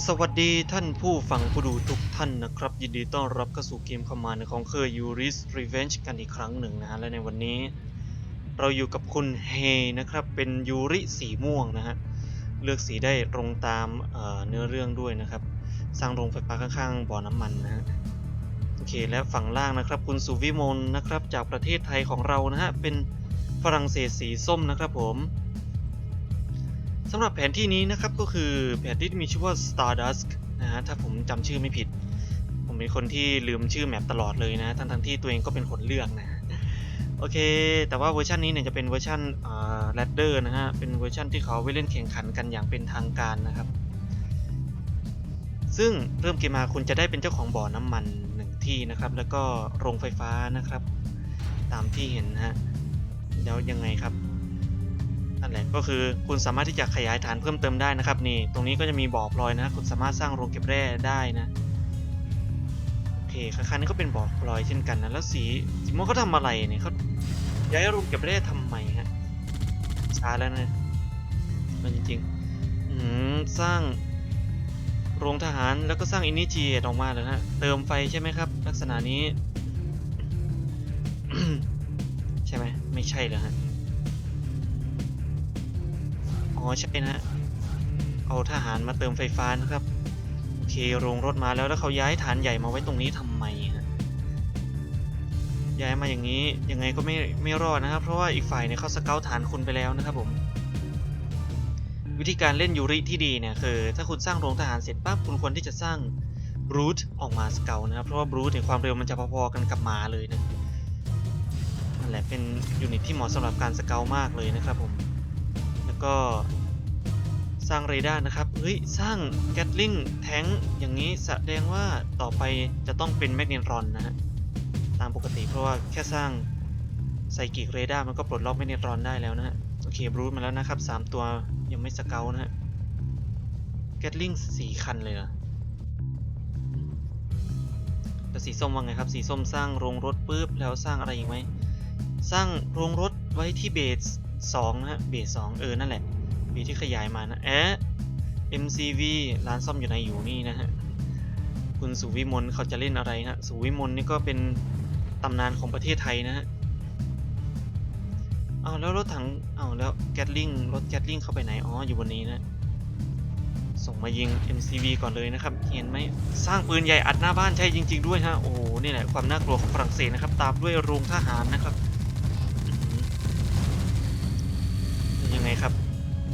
สวัสดีท่านผู้ฟังผู้ดูทุกท่านนะครับ ยินดีต้อนรับเข้าสู่เกมคอมมานด์ของเคอร์ยูริสรีเวนจ์กันอีกครั้งหนึ่งนะฮะ และในวันนี้ เราอยู่กับคุณเฮนะครับ เป็นยูริสีม่วงนะฮะ เลือกสีได้ตรงตามเเนื้อเรื่องด้วยนะครับ สร้างโรงไฟฟ้าข้างๆบ่อน้ำมันนะฮะ โอเค และฝั่งล่างนะครับ คุณสุวิมลนะครับ จากประเทศไทยของเรานะฮะ เป็นฝรั่งเศสสีส้มนะครับผม สำหรับแผนที่นี้นะครับก็คือแผนที่ที่มีชื่อว่า Stardust นะฮะถ้าผมจำชื่อไม่ผิด ผมเป็นคนที่ลืมชื่อแมปตลอดเลยนะทั้งทั้งที่ตัวเองก็เป็นคนเลือกนะโอเค แต่ว่าเวอร์ชันนี้เนี่ยจะเป็นเวอร์ชันอ่า ladder นะฮะเป็นเวอร์ชันที่เขาไว้เล่นแข่งขันกันอย่างเป็นทางการนะครับ ซึ่งเริ่มเกมมาคุณจะได้เป็นเจ้าของบ่อน้ำมันหนึ่งที่นะครับ แล้วก็โรงไฟฟ้านะครับ ตามที่เห็นนะฮะแล้วยังไงครับ นั่นแหละก็คือคุณสามารถที่จะขยายฐานเพิ่มเติมได้นะครับนี่ตรงนี้ก็จะมีบ่อพลอยนะ คุณสามารถสร้างโรงเก็บแร่ได้นะโอเคคล้ายๆนี่ก็เป็นบ่อพลอยเช่นกันนะแล้วสีสีม่วงเขาทำอะไรเนี่ยเขาย้ายโรงเก็บแร่ทำไมฮะช้าแล้วนะมันจริงๆอืมสร้างโรงทหารแล้วก็สร้างอินิเ a ตออกมาเลยฮะเติมไฟใช่ไหมครับ ลักษณะนี้ ใช่ไหมไม่ใช่เหรอฮะ อ๋อใช่นะเอาทหารมาเติมไฟฟ้านะครับโอเคโรงรถมาแล้วแล้วเขาย้ายฐานใหญ่มาไว้ตรงนี้ทำไมฮะย้ายมาอย่างนี้ยังไงก็ไม่ไม่รอดนะครับ เพราะว่าอีกฝ่ายเนี่ยเขาสเกลฐานคุณไปแล้วนะครับผมวิธีการเล่นยูริที่ดีเนี่ยคือ ถ้าคุณสร้างโรงทหารเสร็จปั๊บคุณควรที่จะสร้างบรูทออกมาสเกลนะครับ เพราะว่าบรูทเนี่ยความเร็วมันจะพอๆกันกับหมาเลยนะนั่นแหละเป็นยูนิตที่เหมาะสำหรับการสเกลมากเลยนะครับผม ก็สร้างเรดาร์นะครับ เฮ้ย สร้างแกตลิงแทงอย่างนี้แสดงว่าต่อไปจะต้องเป็นแมกเนตรอนนะฮะ ตามปกติเพราะว่าแค่สร้างไซกิกเรดาร์มันก็ปลดล็อกแมกเนตรอนได้แล้วนะฮะ โอเคบรูทมาแล้วนะครับ 3 ตัวยังไม่สเกลนะฮะแกตลิงสี่คันเลยเหรอแล้วสีส้มว่าไงครับ สีส้มสร้างโรงรถปุ๊บแล้วสร้างอะไรอีกไหม สร้างโรงรถไว้ที่เบส สองนะฮะเบสสองเออ นั่นแหละเบสที่ขยายมานะแอะ MCV ร้านซ่อมอยู่ในอยู่นี่นะฮะ คุณสุวิมลเขาจะเล่นอะไรฮะสุวิมลนี่ก็เป็นตำนานของประเทศไทยนะฮะเอาแล้วรถถังเอาแล้วแกตลิงรถแกตลิงเข้าไปไหน อ๋อ อยู่บนนี้นะ ส่งมายิง MCV ก่อนเลยนะครับ เห็นไหมสร้างปืนใหญ่อัดหน้าบ้านใช่จริง ๆ ด้วยฮะ โอ้โห นี่แหละความน่ากลัวของฝรั่งเศสนะครับ ตามด้วยโรงทหารนะครับ อื้อหือ ยังไงครับ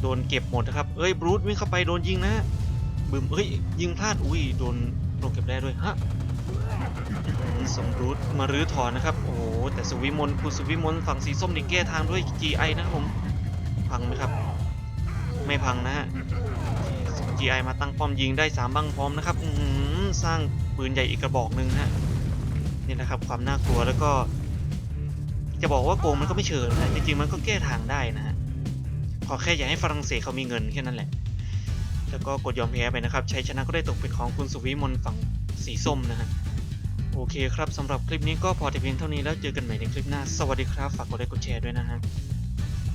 โดนเก็บหมดนะครับ เอ้ยบรูทวิ่งเข้าไปโดนยิงนะบึมเอ้ยยิงพลาดอุ้ยโดนโดนเก็บได้ด้วยฮะส่งบรูทมารื้อถอนนะครับ โอ้โหแต่สวิมลคุณสวิมลฝั่งสีส้มนี่แก้ทางด้วย GI นะครับผมพังไหมครับ ไม่พังนะฮะ GI มาตั้งป้อมยิงได้3บังพร้อมนะครับอือหือสร้างปืนใหญ่อีกกระบอกหนึ่งฮะนี่นะครับความน่ากลัวแล้วก็ จะบอกว่าโกงมันก็ไม่เชิงนะจริงๆมันก็แก้ทางได้นะฮะ ขอแค่อย่าให้ฝรั่งเศสเขามีเงินแค่นั้นแหละ แล้วก็กดยอมแพ้ไปนะครับ ชัยชนะก็ได้ตกเป็นของคุณสุวิมลฝั่งสีส้มนะฮะ โอเคครับสำหรับคลิปนี้ก็พอแต่เพียงเท่านี้แล้วเจอกันใหม่ในคลิปหน้า สวัสดีครับ ฝากกดไลค์กดแชร์ด้วยนะฮะ